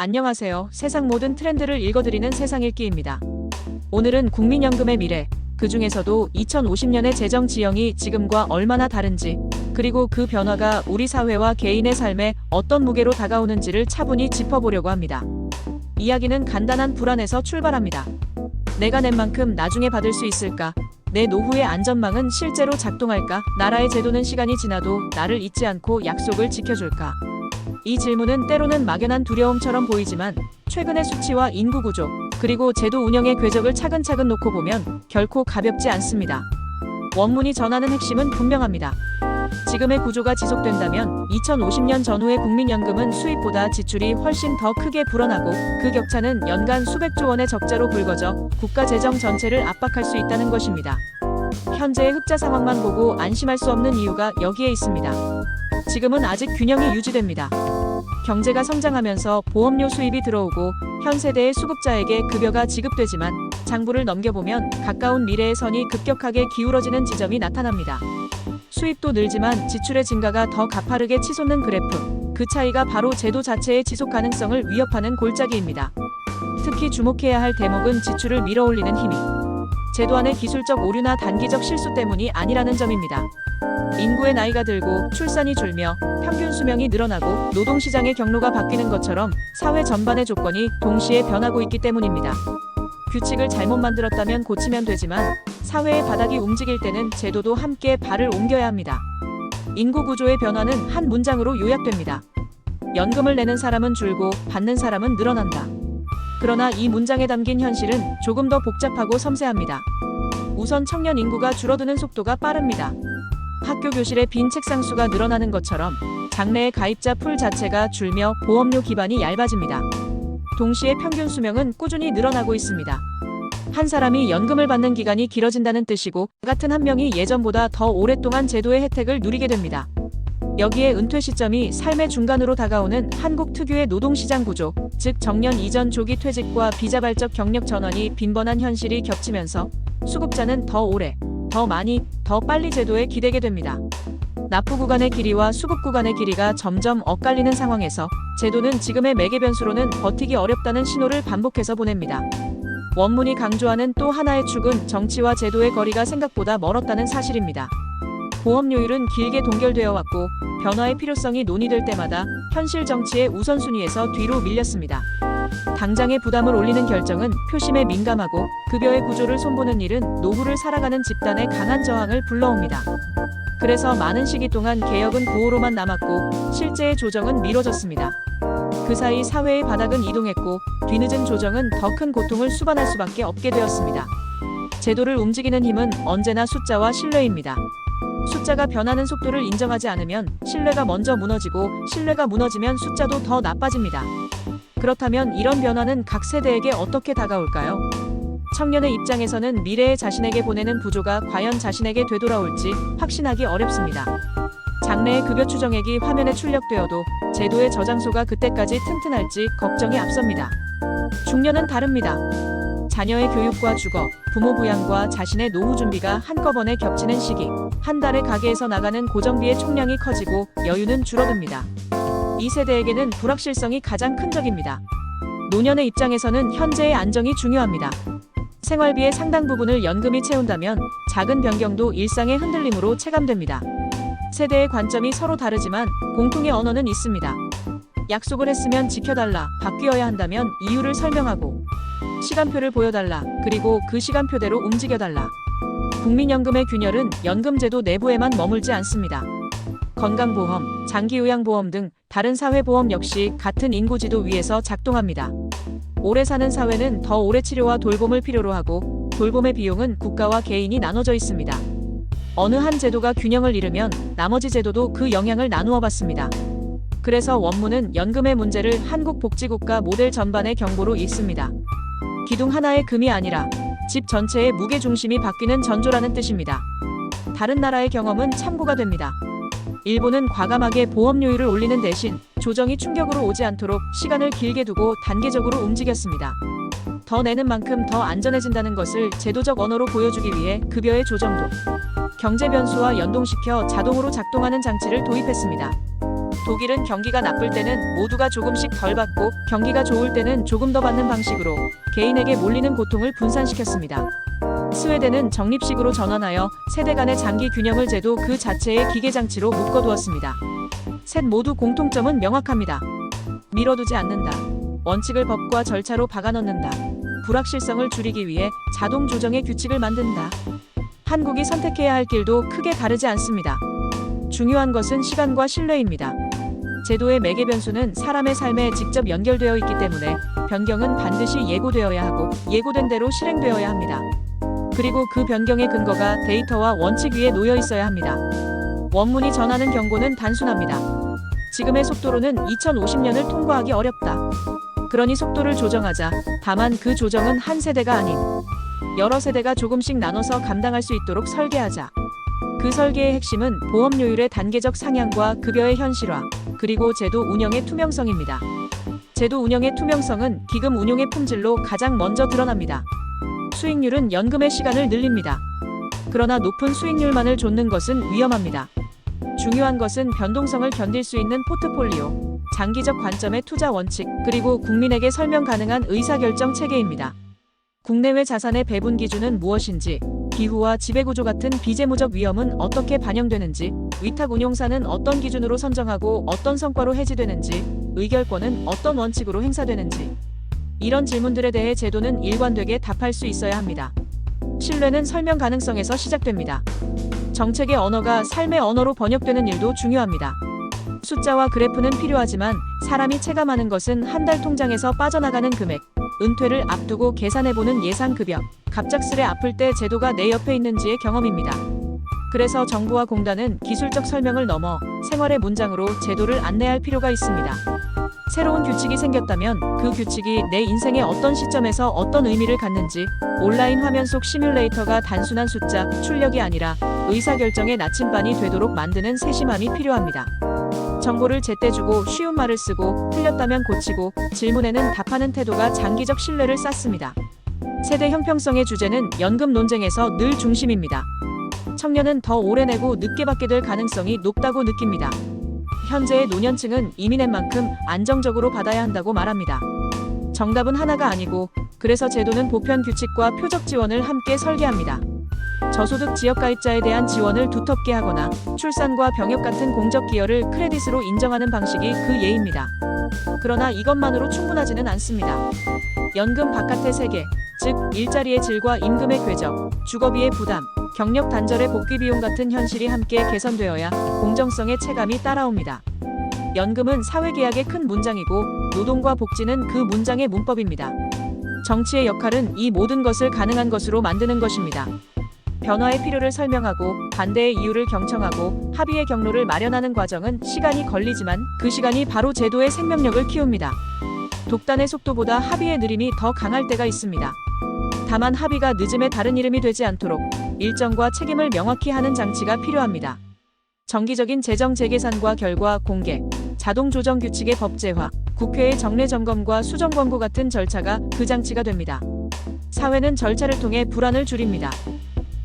안녕하세요. 세상 모든 트렌드를 읽어드리는 세상 읽기입니다. 오늘은 국민연금의 미래, 그 중에서도 2050년의 재정 지형이 지금과 얼마나 다른지, 그리고 그 변화가 우리 사회와 개인의 삶에 어떤 무게로 다가오는지를 차분히 짚어보려고 합니다. 이야기는 간단한 불안에서 출발합니다. 내가 낸 만큼 나중에 받을 수 있을까? 내 노후의 안전망은 실제로 작동할까? 나라의 제도는 시간이 지나도 나를 잊지 않고 약속을 지켜줄까? 이 질문은 때로는 막연한 두려움처럼 보이지만 최근의 수치와 인구 구조 그리고 제도 운영의 궤적을 차근차근 놓고 보면 결코 가볍지 않습니다. 원문이 전하는 핵심은 분명합니다. 지금의 구조가 지속된다면 2050년 전후의 국민연금은 수입보다 지출이 훨씬 더 크게 불어나고 그 격차는 연간 수백조 원의 적자로 불거져 국가 재정 전체를 압박할 수 있다는 것입니다. 현재의 흑자 상황만 보고 안심할 수 없는 이유가 여기에 있습니다. 지금은 아직 균형이 유지됩니다. 경제가 성장하면서 보험료 수입이 들어오고 현 세대의 수급자에게 급여가 지급되지만 장부를 넘겨보면 가까운 미래의 선이 급격하게 기울어지는 지점이 나타납니다. 수입도 늘지만 지출의 증가가 더 가파르게 치솟는 그래프. 그 차이가 바로 제도 자체의 지속 가능성을 위협하는 골짜기입니다. 특히 주목해야 할 대목은 지출을 밀어올리는 힘이 제도 안의 기술적 오류나 단기적 실수 때문이 아니라는 점입니다. 인구의 나이가 들고 출산이 줄며 평균 수명이 늘어나고 노동시장의 경로가 바뀌는 것처럼 사회 전반의 조건이 동시에 변하고 있기 때문입니다. 규칙을 잘못 만들었다면 고치면 되지만 사회의 바닥이 움직일 때는 제도도 함께 발을 옮겨야 합니다. 인구 구조의 변화는 한 문장으로 요약됩니다. 연금을 내는 사람은 줄고 받는 사람은 늘어난다. 그러나 이 문장에 담긴 현실은 조금 더 복잡하고 섬세합니다. 우선 청년 인구가 줄어드는 속도가 빠릅니다. 학교 교실의 빈 책상 수가 늘어나는 것처럼 장래의 가입자 풀 자체가 줄며 보험료 기반이 얇아집니다. 동시에 평균 수명은 꾸준히 늘어나고 있습니다. 한 사람이 연금을 받는 기간이 길어진다는 뜻이고 같은 한 명이 예전보다 더 오랫동안 제도의 혜택을 누리게 됩니다. 여기에 은퇴 시점이 삶의 중간으로 다가오는 한국 특유의 노동시장 구조, 즉 정년 이전 조기 퇴직과 비자발적 경력 전환이 빈번한 현실이 겹치면서 수급자는 더 오래, 더 많이, 더 빨리 제도에 기대게 됩니다. 납부 구간의 길이와 수급 구간의 길이가 점점 엇갈리는 상황에서 제도는 지금의 매개 변수로는 버티기 어렵다는 신호를 반복해서 보냅니다. 원문이 강조하는 또 하나의 축은 정치와 제도의 거리가 생각보다 멀었다는 사실입니다. 보험료율은 길게 동결되어 왔고 변화의 필요성이 논의될 때마다 현실 정치의 우선순위에서 뒤로 밀렸습니다. 당장의 부담을 올리는 결정은 표심에 민감하고 급여의 구조를 손보는 일은 노후를 살아가는 집단의 강한 저항을 불러옵니다. 그래서 많은 시기 동안 개혁은 구호로만 남았고 실제의 조정은 미뤄졌습니다. 그 사이 사회의 바닥은 이동했고 뒤늦은 조정은 더 큰 고통을 수반할 수밖에 없게 되었습니다. 제도를 움직이는 힘은 언제나 숫자와 신뢰입니다. 숫자가 변하는 속도를 인정하지 않으면 신뢰가 먼저 무너지고 신뢰가 무너지면 숫자도 더 나빠집니다. 그렇다면 이런 변화는 각 세대에게 어떻게 다가올까요? 청년의 입장에서는 미래의 자신에게 보내는 부조가 과연 자신에게 되돌아올지 확신하기 어렵습니다. 장래의 급여 추정액이 화면에 출력되어도 제도의 저장소가 그때까지 튼튼할지 걱정이 앞섭니다. 중년은 다릅니다. 자녀의 교육과 주거, 부모 부양과 자신의 노후 준비가 한꺼번에 겹치는 시기. 한 달에 가게에서 나가는 고정비의 총량이 커지고 여유는 줄어듭니다. 이 세대에게는 불확실성이 가장 큰 적입니다. 노년의 입장에서는 현재의 안정이 중요합니다. 생활비의 상당 부분을 연금이 채운다면 작은 변경도 일상의 흔들림으로 체감됩니다. 세대의 관점이 서로 다르지만 공통의 언어는 있습니다. 약속을 했으면 지켜달라, 바뀌어야 한다면 이유를 설명하고, 시간표를 보여달라, 그리고 그 시간표대로 움직여달라. 국민연금의 균열은 연금제도 내부에만 머물지 않습니다. 건강보험, 장기요양보험 등 다른 사회보험 역시 같은 인구지도 위에서 작동합니다. 오래 사는 사회는 더 오래 치료와 돌봄을 필요로 하고 돌봄의 비용은 국가와 개인이 나눠져 있습니다. 어느 한 제도가 균형을 잃으면 나머지 제도도 그 영향을 나누어 받습니다. 그래서 원문은 연금의 문제를 한국 복지국가 모델 전반의 경고로 읽습니다. 기둥 하나의 금이 아니라 집 전체의 무게 중심이 바뀌는 전조라는 뜻입니다. 다른 나라의 경험은 참고가 됩니다. 일본은 과감하게 보험료율을 올리는 대신 조정이 충격으로 오지 않도록 시간을 길게 두고 단계적으로 움직였습니다. 더 내는 만큼 더 안전해진다는 것을 제도적 언어로 보여주기 위해 급여의 조정도 경제 변수와 연동시켜 자동으로 작동하는 장치를 도입했습니다. 독일은 경기가 나쁠 때는 모두가 조금씩 덜 받고 경기가 좋을 때는 조금 더 받는 방식으로 개인에게 몰리는 고통을 분산시켰습니다. 스웨덴은 적립식으로 전환하여 세대 간의 장기 균형을 재도 그 자체의 기계장치로 묶어두었습니다. 셋 모두 공통점은 명확합니다. 밀어두지 않는다. 원칙을 법과 절차로 박아넣는다. 불확실성을 줄이기 위해 자동 조정의 규칙을 만든다. 한국이 선택해야 할 길도 크게 다르지 않습니다. 중요한 것은 시간과 신뢰입니다. 제도의 매개 변수는 사람의 삶에 직접 연결되어 있기 때문에 변경은 반드시 예고되어야 하고 예고된 대로 실행되어야 합니다. 그리고 그 변경의 근거가 데이터와 원칙 위에 놓여 있어야 합니다. 원문이 전하는 경고는 단순합니다. 지금의 속도로는 2050년을 통과하기 어렵다. 그러니 속도를 조정하자. 다만 그 조정은 한 세대가 아닌 여러 세대가 조금씩 나눠서 감당할 수 있도록 설계하자. 그 설계의 핵심은 보험료율의 단계적 상향과 급여의 현실화, 그리고 제도 운영의 투명성입니다. 제도 운영의 투명성은 기금 운용의 품질로 가장 먼저 드러납니다. 수익률은 연금의 시간을 늘립니다. 그러나 높은 수익률만을 좇는 것은 위험합니다. 중요한 것은 변동성을 견딜 수 있는 포트폴리오, 장기적 관점의 투자 원칙, 그리고 국민에게 설명 가능한 의사결정 체계입니다. 국내외 자산의 배분 기준은 무엇인지, 기후와 지배구조 같은 비재무적 위험은 어떻게 반영되는지, 위탁 운용사는 어떤 기준으로 선정하고 어떤 성과로 해지되는지, 의결권은 어떤 원칙으로 행사되는지. 이런 질문들에 대해 제도는 일관되게 답할 수 있어야 합니다. 신뢰는 설명 가능성에서 시작됩니다. 정책의 언어가 삶의 언어로 번역되는 일도 중요합니다. 숫자와 그래프는 필요하지만 사람이 체감하는 것은 한 달 통장에서 빠져나가는 금액, 은퇴를 앞두고 계산해보는 예상 급여, 갑작스레 아플 때 제도가 내 옆에 있는지의 경험입니다. 그래서 정부와 공단은 기술적 설명을 넘어 생활의 문장으로 제도를 안내할 필요가 있습니다. 새로운 규칙이 생겼다면 그 규칙이 내 인생의 어떤 시점에서 어떤 의미를 갖는지 온라인 화면 속 시뮬레이터가 단순한 숫자, 출력이 아니라 의사결정의 나침반이 되도록 만드는 세심함이 필요합니다. 정보를 제때 주고 쉬운 말을 쓰고 틀렸다면 고치고 질문에는 답하는 태도가 장기적 신뢰를 쌓습니다. 세대 형평성의 주제는 연금 논쟁에서 늘 중심입니다. 청년은 더 오래 내고 늦게 받게 될 가능성이 높다고 느낍니다. 현재의 노년층은 이미 낸 만큼 안정적으로 받아야 한다고 말합니다. 정답은 하나가 아니고 그래서 제도는 보편 규칙과 표적 지원을 함께 설계합니다. 저소득 지역 가입자에 대한 지원을 두텁게 하거나 출산과 병역 같은 공적 기여를 크레딧으로 인정하는 방식이 그 예입니다. 그러나 이것만으로 충분하지는 않습니다. 연금 바깥의 세계, 즉 일자리의 질과 임금의 궤적, 주거비의 부담, 경력 단절의 복귀 비용 같은 현실이 함께 개선되어야 공정성의 체감이 따라옵니다. 연금은 사회계약의 큰 문장이고 노동과 복지는 그 문장의 문법입니다. 정치의 역할은 이 모든 것을 가능한 것으로 만드는 것입니다. 변화의 필요를 설명하고 반대의 이유를 경청하고 합의의 경로를 마련하는 과정은 시간이 걸리지만 그 시간이 바로 제도의 생명력을 키웁니다. 독단의 속도보다 합의의 느림이 더 강할 때가 있습니다. 다만 합의가 늦음의 다른 이름이 되지 않도록 일정과 책임을 명확히 하는 장치가 필요합니다. 정기적인 재정 재계산과 결과 공개, 자동 조정 규칙의 법제화, 국회의 정례 점검과 수정 권고 같은 절차가 그 장치가 됩니다. 사회는 절차를 통해 불안을 줄입니다.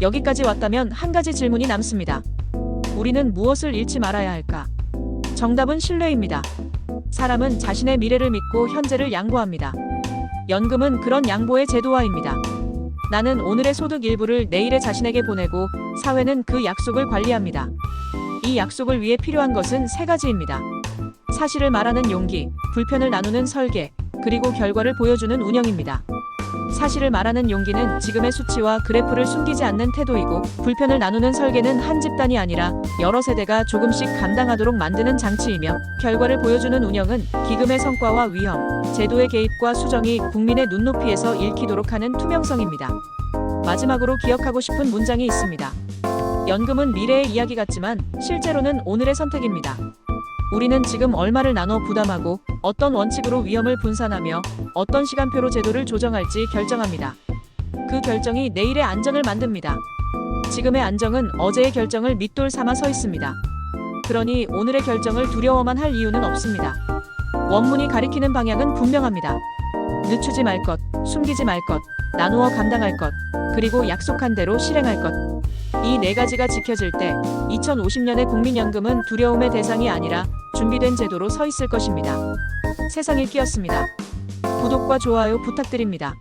여기까지 왔다면 한 가지 질문이 남습니다. 우리는 무엇을 잃지 말아야 할까? 정답은 신뢰입니다. 사람은 자신의 미래를 믿고 현재를 양보합니다. 연금은 그런 양보의 제도화입니다. 나는 오늘의 소득 일부를 내일의 자신에게 보내고 사회는 그 약속을 관리합니다. 이 약속을 위해 필요한 것은 세 가지입니다. 사실을 말하는 용기, 불편을 나누는 설계, 그리고 결과를 보여주는 운영입니다. 사실을 말하는 용기는 지금의 수치와 그래프를 숨기지 않는 태도이고 불편을 나누는 설계는 한 집단이 아니라 여러 세대가 조금씩 감당하도록 만드는 장치이며 결과를 보여주는 운영은 기금의 성과와 위험, 제도의 개입과 수정이 국민의 눈높이에서 읽히도록 하는 투명성입니다. 마지막으로 기억하고 싶은 문장이 있습니다. 연금은 미래의 이야기 같지만 실제로는 오늘의 선택입니다. 우리는 지금 얼마를 나눠 부담하고 어떤 원칙으로 위험을 분산하며 어떤 시간표로 제도를 조정할지 결정합니다. 그 결정이 내일의 안정을 만듭니다. 지금의 안정은 어제의 결정을 밑돌 삼아 서 있습니다. 그러니 오늘의 결정을 두려워만 할 이유는 없습니다. 원문이 가리키는 방향은 분명합니다. 늦추지 말 것, 숨기지 말 것, 나누어 감당할 것, 그리고 약속한 대로 실행할 것. 이 네 가지가 지켜질 때 2050년의 국민연금은 두려움의 대상이 아니라 준비된 제도로 서 있을 것입니다. 세상 읽기였습니다. 구독과 좋아요 부탁드립니다.